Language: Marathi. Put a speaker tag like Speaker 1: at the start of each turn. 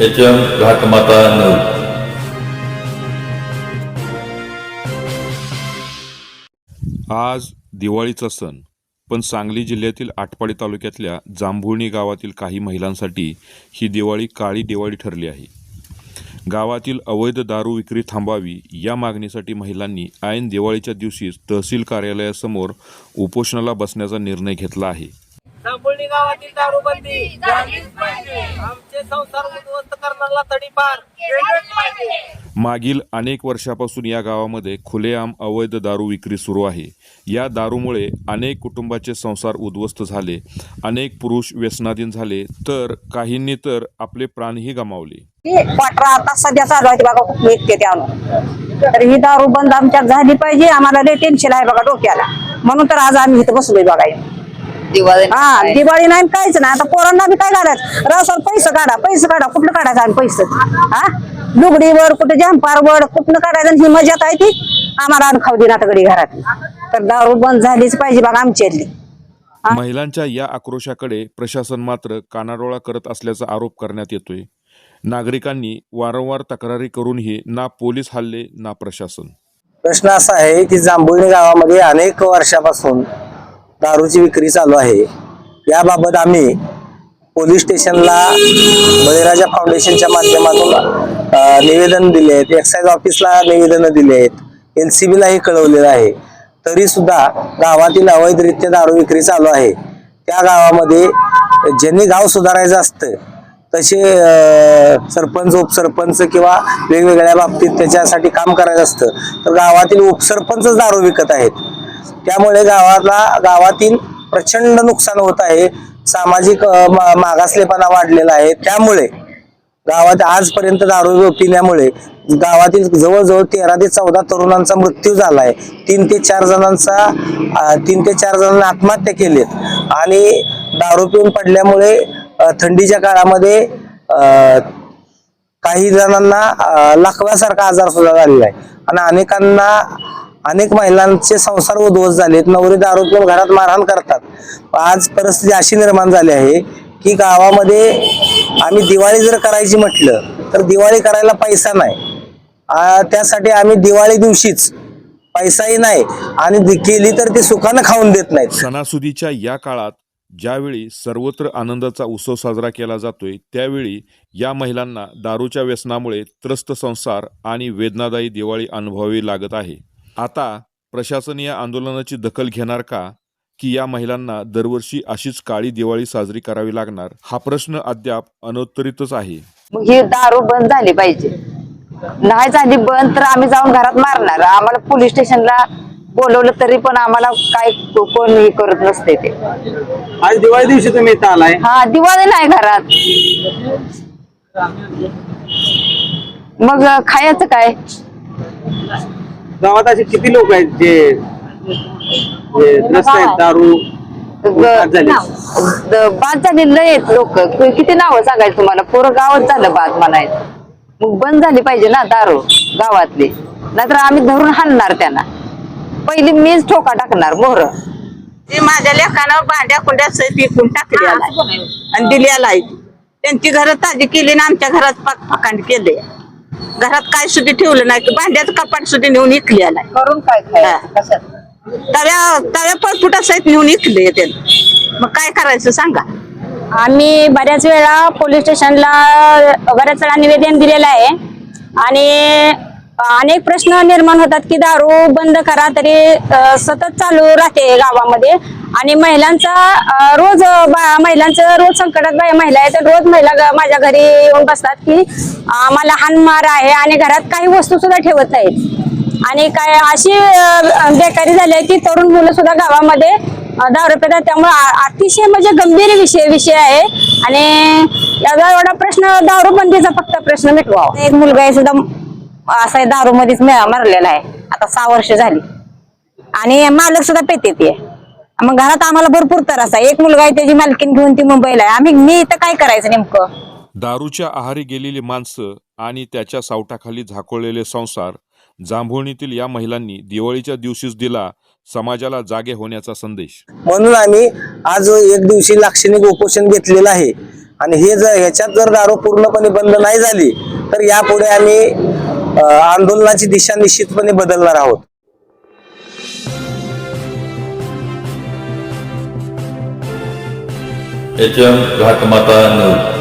Speaker 1: एच एम घाटमाता नऊ
Speaker 2: आज दिवाळीचा सण पण सांगली जिल्ह्यातील आटपाडी तालुक्यातल्या जांभुळणी गावातील काही महिलांसाठी ही दिवाळी काळी दिवाळी ठरली आहे. गावातील अवैध दारू विक्री थांबावी या मागणीसाठी महिलांनी ऐन दिवाळीच्या दिवशीच तहसील कार्यालयासमोर उपोषणाला बसण्याचा निर्णय घेतला आहे.
Speaker 3: जांभुळणी गावातील दारूबंदी आमचे संसार उद्ध्वस्त करणारा तडीपार.
Speaker 2: मागील अनेक वर्षापासून या गावामध्ये खुलेआम अवैध दारू विक्री सुरू आहे. या दारूमुळे अनेक कुटुंबाचे संसार उद्ध्वस्त झाले. अनेक पुरुष व्यसनाधीन झाले. तर काहींनी तर आपले प्राणही गमावले.
Speaker 4: आता सध्या चालू आहे ते बघा खूप विकते ते आणून. तर ही दारू बंद आमच्यात झाली पाहिजे. आम्हाला लय टेन्शन आहे बघा डोक्याला. म्हणून तर आज आम्ही इथं बसलोय बघा
Speaker 5: दिवाळी
Speaker 4: हा दिवाळी नाही काहीच नाही. आता पोरांना बी काय घालायचं रसवर पैसे काढा पैसे काढा. कुठलं काढायचं आम्ही पैसे? हा? लुगडीवर कुठे जंपारवर कुठलं काढायचं? आणि ही मजात आहे ती? आम्हाला खाऊ दिना घडी घरात. तर दारू बंद झालीच पाहिजे बघा आमच्यातली
Speaker 2: महिलांच्या या आक्रोशाकडे प्रशासन मात्र कानाडोळा करत असल्याचा आरोप करण्यात येतोय. नागरिकांनी वारंवार तक्रारी करूनही ना पोलीस हल्ले ना प्रशासन.
Speaker 6: प्रश्न असा आहे की जांभुळणी गावामध्ये अनेक वर्षापासून दारूची विक्री चालू आहे. याबाबत आम्ही पोलीस स्टेशनला बळीराजा फाउंडेशनच्या माध्यमातून निवेदन दिले आहेत. एक्साईज ऑफिसला निवेदनं दिले आहेत. एल सी बीलाही कळवलेलं आहे. तरी सुद्धा गावातील अवैधरित्या दारू विक्री चालू आहे. त्या गावामध्ये ज्यांनी गाव सुधारायचं असतं तसे सरपंच उपसरपंच किंवा वेगवेगळ्या बाबतीत त्याच्यासाठी काम करायचं असतं. तर गावातील उपसरपंचच दारू विकत आहेत. त्यामुळे गावाला गावातील प्रचंड नुकसान होत आहे. सामाजिक मागासलेपणा वाढलेला आहे. त्यामुळे गावात आजपर्यंत दारू पिण्यामुळे गावातील जवळजवळ तेरा ते चौदा तरुणांचा मृत्यू झाला आहे. तीन ते चार जणांचा तीन ते चार जणांना आत्महत्या केली आणि दारू पिऊन पडल्यामुळे थंडीच्या काळामध्ये काही जणांना अ, आजार सुद्धा झालेला आहे. आणि अनेकांना अनेक महिलांचे संसार उद्ध्वस्त झालेत नवरी दारू पिऊन घरात मारहाण करतात. आज परिस्थिती अशी निर्माण झाली आहे की गावामध्ये आम्ही दिवाळी जर करायची म्हटलं तर दिवाळी करायला पैसा नाही. त्यासाठी आम्ही दिवाळी दिवशीच पैसाही नाही आणि केली तर ती सुखानं खाऊन देत नाहीत.
Speaker 2: सणासुदीच्या या काळात ज्यावेळी सर्वत्र आनंदाचा उत्सव साजरा केला जातोय त्यावेळी या महिलांना दारूच्या व्यसनामुळे त्रस्त संसार आणि वेदनादायी दिवाळी अनुभवावी लागत आहे. आता प्रशासन या आंदोलनाची दखल घेणार का? की या महिलांना दरवर्षी अशीच काळी दिवाळी साजरी करावी लागणार? हा प्रश्न अद्याप अनोत्तरितच आहे.
Speaker 5: मग ही दारू बंद झाली पाहिजे. नाही झाली बंद तर आम्ही जाऊन घरात मारणार. आम्हाला पोलीस स्टेशनला बोलवलं तरी पण आम्हाला काय कोण हे करत नसते ते.
Speaker 6: आज दिवाळी दिवशी तुम्ही इथं आलाय?
Speaker 5: हा दिवाळी नाही घरात. मग खायचं काय?
Speaker 6: गावात असे किती लोक आहेत जे त्रस्त आहेत दारू बाद झाले.
Speaker 5: द- बाद झालेलं आहेत लोक. किती नावं सांगायचं तुम्हाला? पोरं गावात झालं बाद म्हणायचं. मग बंद झाली पाहिजे ना दारू गावातली. नाहीतर आम्ही धरून हाणणार त्यांना. पहिली मीच ठोका टाकणार मोहर.
Speaker 7: ते माझ्या लेखानं भांड्या कुंड्या पिकून टाकली आणि आहे त्यांची घरं ताजी केली ना आमच्या घरात पाक पाकांड केले घरात काय सुद्धा ठेवलं नाही भांड्याचं कपाट सुद्धा नेऊन इकली आलाय.
Speaker 5: करून काय खायचं? कशात
Speaker 7: तव्या तव्या पळपुटा सहित नेऊन इकले त्यांना मग काय करायचं सांगा.
Speaker 8: आम्ही बऱ्याच वेळा पोलीस स्टेशनला बऱ्याच वेळा निवेदन दिलेलं आहे. आणि अनेक प्रश्न निर्माण होतात की दारू बंद करा तरी अ, सतत चालू राहते गावामध्ये. आणि महिलांचा रोज बा- महिलांचं रोज संकटात बाया महिला आहेत तर रोज महिला माझ्या घरी येऊन बसतात की मला हानमार आहे आणि घरात काही वस्तू सुद्धा ठेवत नाहीत. आणि काय अशी बेकारी झाली आहे की तरुण मुलं सुद्धा गावामध्ये दारू पितात त्यामुळे अतिशय म्हणजे गंभीर विषय विषय आहे. आणि याचा एवढा प्रश्न दारूबंदीचा फक्त प्रश्न मिटवावा. एक मुलगा आहे सुद्धा असा दारू मध्येच मरलेला आहे. आता सहा वर्ष झाली. आणि मालक सुद्धा पेते ते मग घरात आम्हाला भरपूर त्रास आहे. एक मुलगा आहे त्याची मालकीन घेऊन ती मुंबईला आहे. आम्ही मी इथं काय करायचं नेमकं?
Speaker 2: दारूच्या आहारी गेलेली माणसं आणि त्याच्या सावटाखाली झाकोळलेले संसार जांभुळणीतील या महिलांनी दिवाळीच्या दिवशीच दिला समाजाला जागे होण्याचा संदेश.
Speaker 6: म्हणून आम्ही आज एक दिवशी लाक्षणिक उपोषण घेतलेलं आहे. आणि हे जर ह्याच्यात जर दारू पूर्णपणे बंद नाही झाली तर यापुढे आम्ही अ, आंदोलनाची दिशा निश्चितपणे बदलणार आहोत.
Speaker 1: H M घाटमाता news